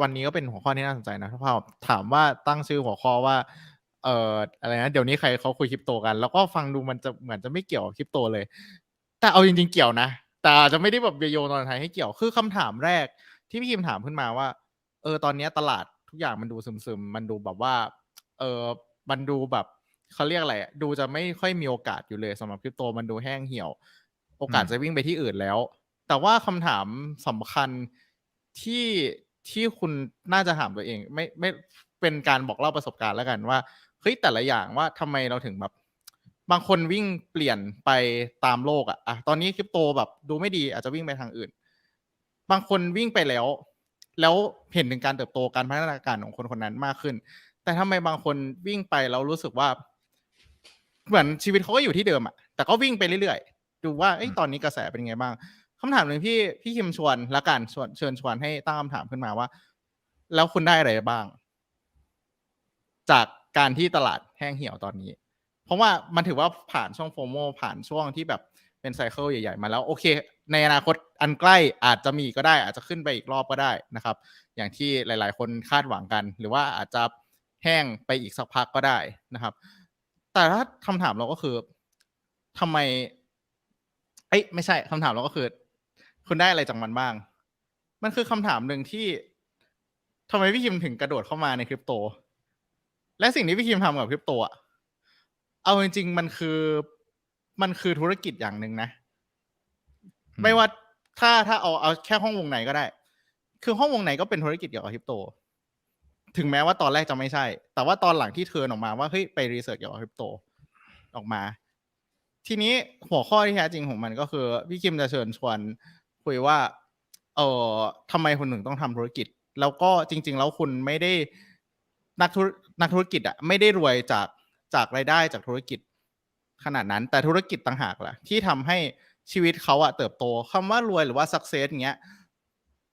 วันนี้ก็เป็นหัวข้อที่น่าสนใจนะถ้าถามว่าตั้งชื่อหัวข้อว่า เอ่ออะไรนะเดี๋ยวนี้ใครเขาคุยคริปโตกัน แล้วก็ฟังดูมันจะเหมือนจะไม่เกี่ยวกับคริปโตเลย แต่เอาจริง ๆ เกี่ยวนะ แต่อาจจะไม่ได้แบบโยนตอนไทยให้เกี่ยวคือคำถามแรก ที่พี่คิมถามขึ้นมาว่า เออตอนนี้ตลาดทุกอย่างมันดูซึมๆมันดูแบบว่า เออมันดูแบบเขาเรียกอะไรดูจะไม่ค่อยมีโอกาสอยู่เลยสำหรับคริปโตมันดูแห้งเหี่ยว โอกาสจะวิ่งไปที่อื่นแล้ว แต่ว่าคำถามสำคัญที่ ที่คุณน่าจะถามตัวเอง ไม่ไม่เป็นการบอกเล่าประสบการณ์แล้วกันว่าเฮ้ยแต่ละอย่างว่าทำไมเราถึงแบบ บางคนวิ่งเปลี่ยนไปตามโลกอะอะตอนนี้คริปโตแบบดูไม่ดีอาจจะวิ่งไปทางอื่น บางคนวิ่งไปแล้ว แล้วเห็นถึงการเติบโตการพัฒนาการของคนคนนั้นมากขึ้น แต่ทำไมบางคนวิ่งไปแล้วรู้สึกว่า เหมือนชีวิตเขาก็อยู่ที่เดิมอะแต่ก็วิ่งไปเรื่อยๆ ดูว่าไอ้ตอนนี้กระแสเป็นไงบ้าง คำถามหนึ่งพี่พี่คิมชวนละกันชวนเชิญชวนให้ตั้งคำถามขึ้นมาว่า แล้วคุณได้อะไรบ้าง จากการที่ตลาดแห้งเหี่ยวตอนนี้ เพราะว่ามันถือว่าผ่านช่วงโฟโมผ่านช่วงที่แบบเป็นไซเคิลใหญ่ๆ มาแล้ว โอเค ในอนาคตอันใกล้อาจจะมีก็ได้ อาจจะขึ้นไปอีกรอบก็ได้นะครับ อย่างที่หลาย ๆ คนคาดหวังกัน หรือว่าอาจจะแห้งไปอีกสักพักก็ได้นะครับ แต่ถ้าคำถามเราก็คือทำไมเอ้ยไม่ใช่คำถามเราก็คือ คุณได้อะไรจากมันบ้าง มันคือคำถามหนึ่งที่ทำไมพี่คิมถึงกระโดดเข้ามาในคริปโต และสิ่งที่พี่คิมทำกับคริปโตอะเอาจริงๆมันคือมันคือธุรกิจอย่างหนึ่งนะ ไม่ว่าถ้าถ้าเอาเอาแค่ห้องวงไหนก็ได้ คือห้องวงไหนก็เป็นธุรกิจเกี่ยวกับคริปโต ถึงแม้ว่าตอนแรกจะไม่ใช่ แต่ว่าตอนหลังที่เทิร์นออกมาว่าเฮ้ยไปรีเสิร์ชเกี่ยวกับคริปโตออกมา ทีนี้หัวข้อที่แท้จริงของมันก็คือ พี่คิมจะเชิญชวน คุยว่า เออทำไมคุณถึงต้องทำธุรกิจ แล้วก็จริง ๆ แล้วคุณไม่ได้นักธุรนักธุรกิจอะไม่ได้รวยจากจากรายได้จากธุรกิจขนาดนั้น แต่ธุรกิจต่างหากแหละที่ทำให้ชีวิตเขาอะเติบโตคำว่ารวยหรือว่า success เงี้ย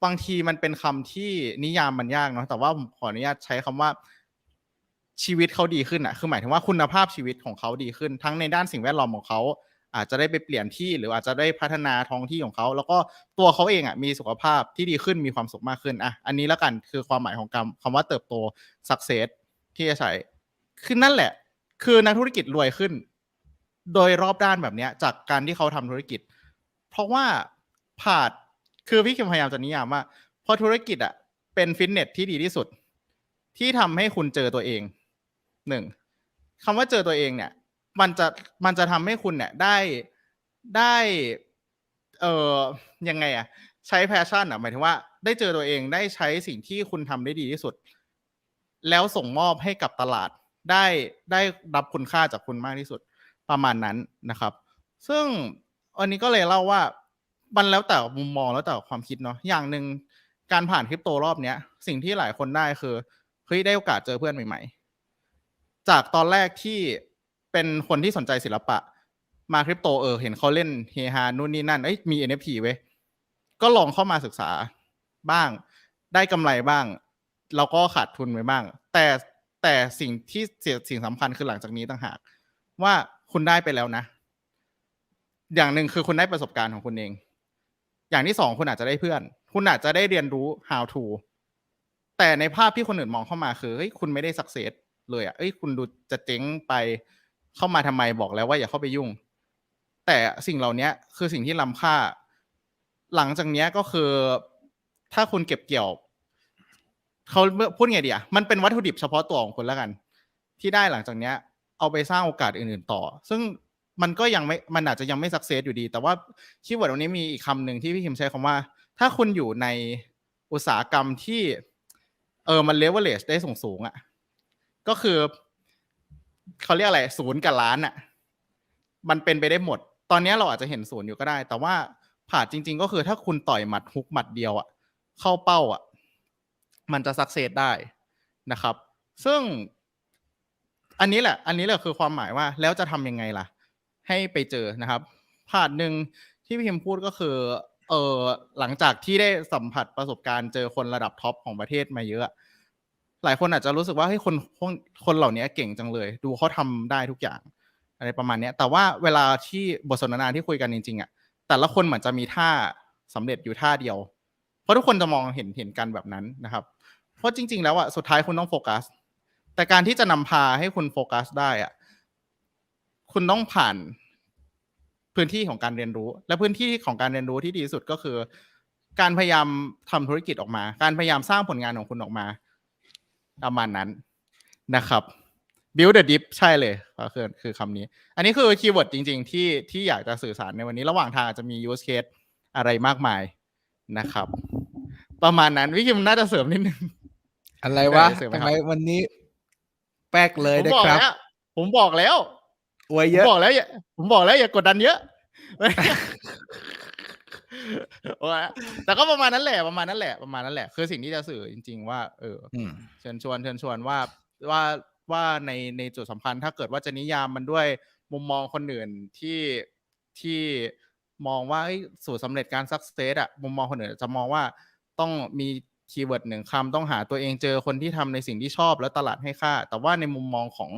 บางทีมันเป็นคำที่นิยามมันยากเนาะแต่ว่าผมขออนุญาตใช้คำว่าชีวิตเขาดีขึ้นอะคือหมายถึงว่าคุณภาพชีวิตของเขาดีขึ้น ทั้งในด้านสิ่งแวดล้อมของเขา อาจจะได้ไปเปลี่ยนที่หรืออาจจะได้พัฒนาท้องที่ของเขา แล้วก็ตัวเขาเองอะมีสุขภาพที่ดีขึ้นมีความสุขมากขึ้นอะอันนี้แล้วกันคือความหมายของคำคำว่าเติบโต success ที่จะใช้คือนั่นแหละ คือนักธุรกิจรวยขึ้น โดยรอบด้านแบบนี้จากการที่เขาทำธุรกิจ เพราะว่าผ่านคือพี่คิมพยายามจะนิยามว่าพอธุรกิจอะเป็นฟิตเนสที่ดีที่สุด ที่ทำให้คุณเจอตัวเองหนึ่งคำว่าเจอตัวเองเนี่ย มันจะมันจะทำให้คุณเนี่ยได้ได้เอ่อยังไงอะใช้แพชชั่นอะหมายถึงว่าได้เจอตัวเองได้ใช้สิ่งที่คุณทำได้ดีที่สุด แล้วส่งมอบให้กับตลาดได้ได้รับคุณค่าจากคุณมากที่สุดประมาณนั้นนะครับ ซึ่งอันนี้ก็เลยเล่าว่ามันแล้วแต่มุมมองแล้วแต่ความคิดเนาะอย่างหนึ่งการผ่านคริปโตรอบเนี้ย สิ่งที่หลายคนได้คือเฮ้ยได้โอกาสเจอเพื่อนใหม่ ๆ จากตอนแรกที่ เป็นคนที่สนใจศิลปะ มาคริปโตเออ เห็นเขาเล่นเฮฮานู่นนี่นั่นเอ้ยมี NFT เว้ยก็ลองเข้ามาศึกษาบ้าง ได้กำไรบ้าง แล้วก็ขาดทุนไปบ้าง แต่แต่สิ่งที่เสียสิ่งสำคัญคือหลังจากนี้ต่างหาก ว่าคุณได้ไปแล้วนะ อย่างหนึ่งคือคุณได้ประสบการณ์ของคุณเอง อย่างที่สองคุณอาจจะได้เพื่อน คุณอาจจะได้เรียนรู้ how to แต่ในภาพที่คนอื่นมองเข้ามาคือเฮ้ยคุณไม่ได้สักเซสเลยอะเอ้ยคุณดูจะเจ๊งไป เข้ามาทำไมบอกแล้วว่าอย่าเข้าไปยุ่ง แต่สิ่งเหล่านี้คือสิ่งที่ล้ำค่า หลังจากนี้ก็คือ ถ้าคุณเก็บเกี่ยวเขาพูดไงดีอะมันเป็นวัตถุดิบเฉพาะตัวของคุณแล้วกัน ที่ได้หลังจากเนี้ย เอาไปสร้างโอกาสอื่น ๆ ต่อ ซึ่งมันก็ยังไม่มันอาจจะยังไม่สักเซสอยู่ดี แต่ว่าคีย์เวิร์ดวันนี้มีอีกคำหนึ่งที่พี่คิมใช้คำว่า ถ้าคุณอยู่ในอุตสาหกรรมที่ เออมันเลเวลเลชได้สูงสูงอะ ก็คือ เขาเรียกอะไรศูนย์กับล้านอะ มันเป็นไปได้หมด ตอนนี้เราอาจจะเห็นศูนย์อยู่ก็ได้ แต่ว่าผ่าจริง ๆ ก็คือถ้าคุณต่อยหมัดฮุกหมัดเดียวอะ เข้าเป้าอะ มันจะสักเซสได้นะครับ ซึ่งอันนี้แหละ อันนี้แหละคือความหมายว่าแล้วจะทำยังไงล่ะ ให้ไปเจอนะครับผ่าหนึ่งที่พี่พิมพูดก็คือเออหลังจากที่ได้สัมผัสประสบการณ์เจอคนระดับท็อปของประเทศมาเยอะ หลายคนอาจจะรู้สึกว่าให้คนคนคนเหล่านี้เก่งจังเลย ดูเขาทำได้ทุกอย่าง อะไรประมาณนี้แต่ว่าเวลาที่บทสนทนาที่คุยกันจริงๆอะแต่ละคนเหมือนจะมีท่าสำเร็จอยู่ท่าเดียว เพราะทุกคนจะมองเห็นเห็นกันแบบนั้นนะครับ เพราะจริง ๆ แล้วอะสุดท้ายคุณต้องโฟกัส แต่การที่จะนำพาให้คุณโฟกัสได้อะคุณต้องผ่านพื้นที่ของการเรียนรู้ และพื้นที่ของการเรียนรู้ที่ดีสุดก็คือ การพยายามทำธุรกิจออกมา การพยายามสร้างผลงานของคุณออกมา ประมาณนั้นนะครับ build the dip ใช่เลยก็คือคือคำนี้ อันนี้คือคีย์เวิร์ดจริง ๆ ที่ที่อยากจะสื่อสารในวันนี้ ระหว่างทางอาจจะมี use case อะไรมากมายนะครับ ประมาณนั้นวิคิมน่าจะเสริมนิดนึง อะไรวะได้เสริมไหมครับทำไมวันนี้ แป๊กเลยผมนะบอกครับแล้วผมบอกแล้วอวยผเยมอะบอกแล้วอย่าผมบอกแล้วอย่ากดดันเยอะ ว่าแต่ก็ประมาณนั้นแหละประมาณนั้นแหละประมาณนั้นแหละ คือสิ่งที่จะสื่อจริง ๆ ว่า เอออืมเชิญชวนเชิญชวนว่าว่าว่าในในจุดสำคัญถ้าเกิดว่าจะนิยามมันด้วยมุมมองคนอื่นที่ที่มองว่าเอ้ยสูตรสำเร็จการสักเซสอะมุมมองคนอื่นจะมองว่าต้องมีคีย์เวิร์ดหนึ่งคำต้องหาตัวเองเจอคนที่ทำในสิ่งที่ชอบแล้วตลาดให้ค่า แต่ว่าในมุมมองของ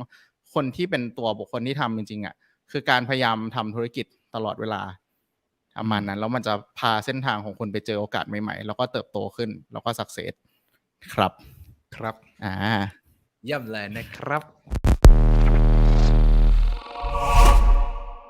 คนที่เป็นตัวบุคคลที่ทำจริงๆอะคือการพยายามทำธุรกิจ ตลอดเวลาประมาณนั้น แล้วมันจะพาเส้นทางของคุณไปเจอโอกาสใหม่ๆ แล้วก็เติบโตขึ้น แล้วก็สักเซสครับ ครับ อ่าเยี่ยมเลยนะครับ